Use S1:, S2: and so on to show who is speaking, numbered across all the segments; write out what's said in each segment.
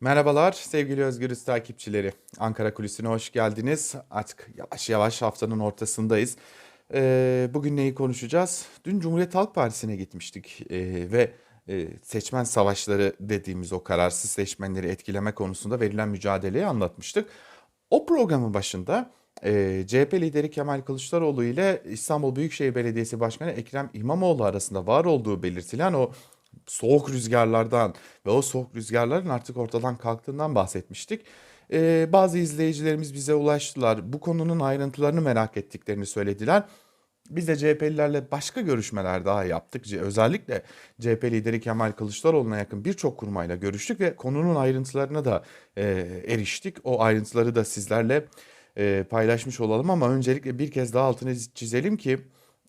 S1: Merhabalar sevgili Özgürüz takipçileri. Ankara Kulisi'ne hoş geldiniz. Artık yavaş yavaş haftanın ortasındayız. Ee, bugün neyi konuşacağız? Dün Cumhuriyet Halk Partisi'ne gitmiştik Ee, ve e, seçmen savaşları dediğimiz o kararsız seçmenleri etkileme konusunda verilen mücadeleyi anlatmıştık. O programın başında e, CHP lideri Kemal Kılıçdaroğlu ile İstanbul Büyükşehir Belediyesi Başkanı Ekrem İmamoğlu arasında var olduğu belirtilen o soğuk rüzgarlardan ve o soğuk rüzgarların artık ortadan kalktığından bahsetmiştik. Ee, bazı izleyicilerimiz bize ulaştılar. Bu konunun ayrıntılarını merak ettiklerini söylediler. Biz de CHP'lilerle başka görüşmeler daha yaptık. Özellikle CHP lideri Kemal Kılıçdaroğlu'na yakın birçok kurmayla görüştük ve konunun ayrıntılarına da e, eriştik. O ayrıntıları da sizlerle e, paylaşmış olalım ama öncelikle bir kez daha altını çizelim ki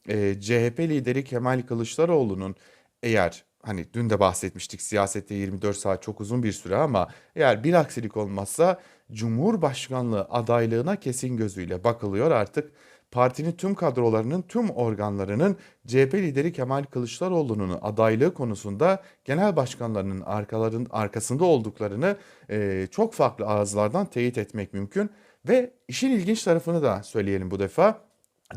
S1: e, CHP lideri Kemal Kılıçdaroğlu'nun eğer hani dün de bahsetmiştik siyasette 24 saat çok uzun bir süre ama eğer bir aksilik olmazsa Cumhurbaşkanlığı adaylığına kesin gözüyle bakılıyor artık. Partinin tüm kadrolarının, tüm organlarının CHP lideri Kemal Kılıçdaroğlu'nun adaylığı konusunda genel başkanlarının arkaların arkasında olduklarını eee, çok farklı ağızlardan teyit etmek mümkün. Ve işin ilginç tarafını da söyleyelim bu defa.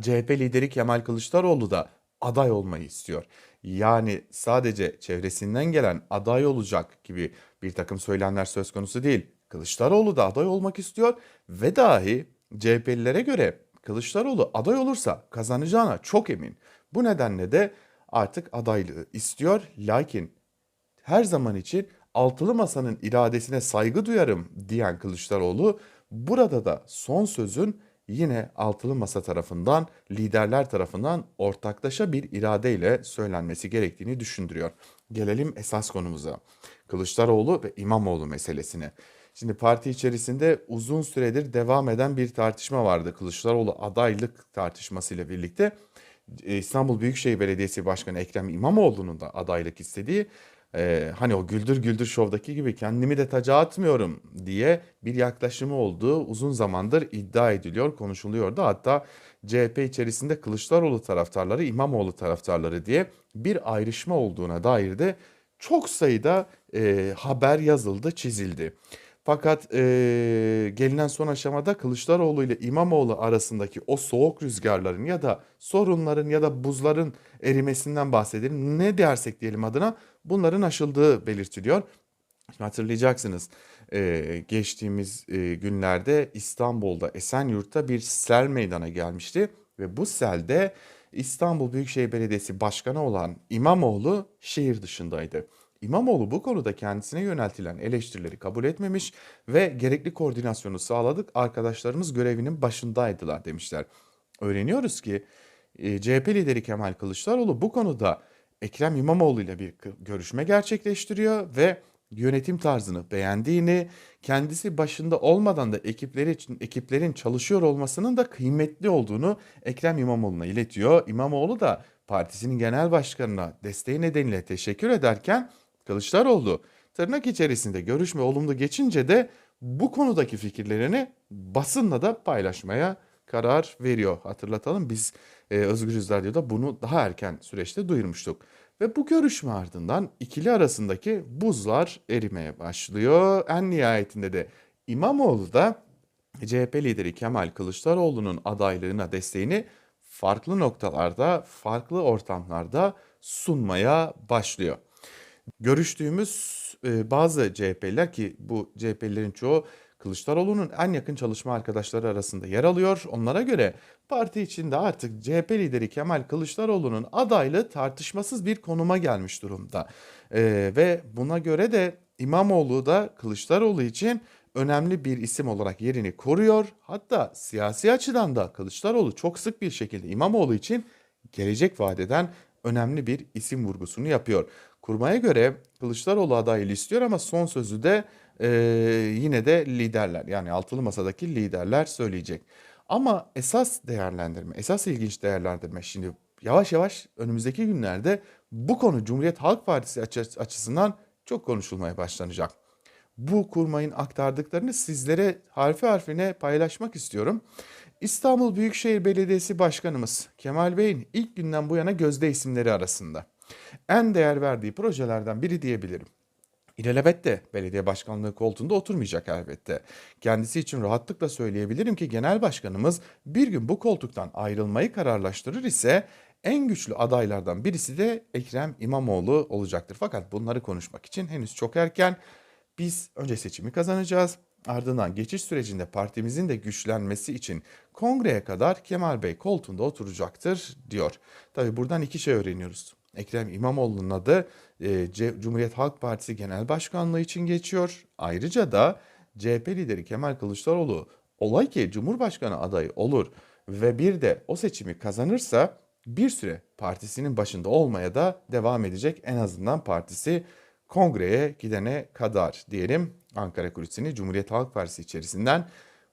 S1: CHP lideri Kemal Kılıçdaroğlu da aday olmayı istiyor. Yani sadece çevresinden gelen aday olacak gibi bir takım söylemler söz konusu değil. Kılıçdaroğlu da aday olmak istiyor ve dahi CHP'lilere göre Kılıçdaroğlu aday olursa kazanacağına çok emin. Bu nedenle de artık adaylığı istiyor. Lakin her zaman için altılı masanın iradesine saygı duyarım diyen Kılıçdaroğlu burada da son sözün yine altılı masa tarafından, liderler tarafından ortaklaşa bir iradeyle söylenmesi gerektiğini düşündürüyor. Gelelim esas konumuza. Kılıçdaroğlu ve İmamoğlu meselesine. Şimdi parti içerisinde uzun süredir devam eden bir tartışma vardı. Kılıçdaroğlu adaylık tartışmasıyla birlikte e, İstanbul Büyükşehir Belediyesi Başkanı Ekrem İmamoğlu'nun da adaylık istediği e, hani o Güldür Güldür Show'daki gibi kendimi de taca atmıyorum diye bir yaklaşımı olduğu uzun zamandır iddia ediliyor, konuşuluyordu. Hatta CHP içerisinde Kılıçdaroğlu taraftarları, İmamoğlu taraftarları diye bir ayrışma olduğuna dair de çok sayıda e, haber yazıldı, çizildi. Fakat e, gelinen son aşamada Kılıçdaroğlu ile İmamoğlu arasındaki o soğuk rüzgarların ya da sorunların ya da buzların erimesinden bahsedelim. Ne dersek diyelim adına bunların aşıldığı belirtiliyor. Şimdi hatırlayacaksınız e, geçtiğimiz e, günlerde İstanbul'da Esenyurt'ta bir sel meydana gelmişti ve bu selde İstanbul Büyükşehir Belediyesi Başkanı olan İmamoğlu şehir dışındaydı. İmamoğlu bu konuda kendisine yöneltilen eleştirileri kabul etmemiş ve gerekli koordinasyonu sağladık. Arkadaşlarımız görevinin başındaydılar demişler. Öğreniyoruz ki e, CHP lideri Kemal Kılıçdaroğlu bu konuda Ekrem İmamoğlu ile bir görüşme gerçekleştiriyor ve yönetim tarzını beğendiğini, kendisi başında olmadan da ekipleri için ekiplerin çalışıyor olmasının da kıymetli olduğunu Ekrem İmamoğlu'na iletiyor. İmamoğlu da partisinin genel başkanına desteği nedeniyle teşekkür ederken Kılıçdaroğlu tırnak içerisinde görüşme olumlu geçince de bu konudaki fikirlerini basınla da paylaşmaya karar veriyor. Hatırlatalım biz e, Özgürüz Radyo'da bunu daha erken süreçte duyurmuştuk. Ve bu görüşme ardından ikili arasındaki buzlar erimeye başlıyor. En nihayetinde de İmamoğlu da CHP lideri Kemal Kılıçdaroğlu'nun adaylığına desteğini farklı noktalarda, farklı ortamlarda sunmaya başlıyor. Görüştüğümüz e, bazı CHP'liler ki bu CHP'lilerin çoğu Kılıçdaroğlu'nun en yakın çalışma arkadaşları arasında yer alıyor. Onlara göre parti içinde artık CHP lideri Kemal Kılıçdaroğlu'nun adaylığı tartışmasız bir konuma gelmiş durumda. E, ve buna göre de İmamoğlu da Kılıçdaroğlu için önemli bir isim olarak yerini koruyor. Hatta siyasi açıdan da Kılıçdaroğlu çok sık bir şekilde İmamoğlu için gelecek vadeden önemli bir isim vurgusunu yapıyor. Kurmaya göre Kılıçdaroğlu adaylığı istiyor ama son sözü de e, yine de liderler yani altılı masadaki liderler söyleyecek. Ama esas değerlendirme, esas ilginç değerlendirme şimdi yavaş yavaş önümüzdeki günlerde bu konu Cumhuriyet Halk Partisi açı- açısından çok konuşulmaya başlanacak. Bu kurmayın aktardıklarını sizlere harfi harfine paylaşmak istiyorum. İstanbul Büyükşehir Belediyesi Başkanımız Kemal Bey'in ilk günden bu yana gözde isimleri arasında. En değer verdiği projelerden biri diyebilirim. İlelebet de belediye başkanlığı koltuğunda oturmayacak elbette. Kendisi için rahatlıkla söyleyebilirim ki genel başkanımız bir gün bu koltuktan ayrılmayı kararlaştırır ise en güçlü adaylardan birisi de Ekrem İmamoğlu olacaktır. Fakat bunları konuşmak için henüz çok erken. Biz önce seçimi kazanacağız. Ardından geçiş sürecinde partimizin de güçlenmesi için kongreye kadar Kemal Bey koltuğunda oturacaktır diyor. Tabi buradan iki şey öğreniyoruz. Ekrem İmamoğlu'nun adı e, Cumhuriyet Halk Partisi Genel Başkanlığı için geçiyor. Ayrıca da CHP lideri Kemal Kılıçdaroğlu olay ki Cumhurbaşkanı adayı olur ve bir de o seçimi kazanırsa bir süre partisinin başında olmaya da devam edecek. En azından partisi kongreye gidene kadar diyelim Ankara Kulisi'ni Cumhuriyet Halk Partisi içerisinden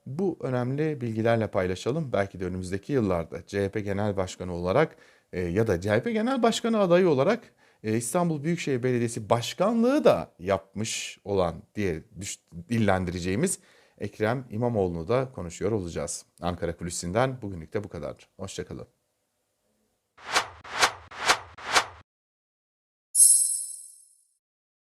S1: bu önemli bilgilerle paylaşalım. Belki de önümüzdeki yıllarda CHP Genel Başkanı olarak e, ya da CHP Genel Başkanı adayı olarak e, İstanbul Büyükşehir Belediyesi Başkanlığı da yapmış olan diye düş- dillendireceğimiz Ekrem İmamoğlu'nu da konuşuyor olacağız. Ankara Kulisi'nden bugünlük de bu kadar. Hoşçakalın.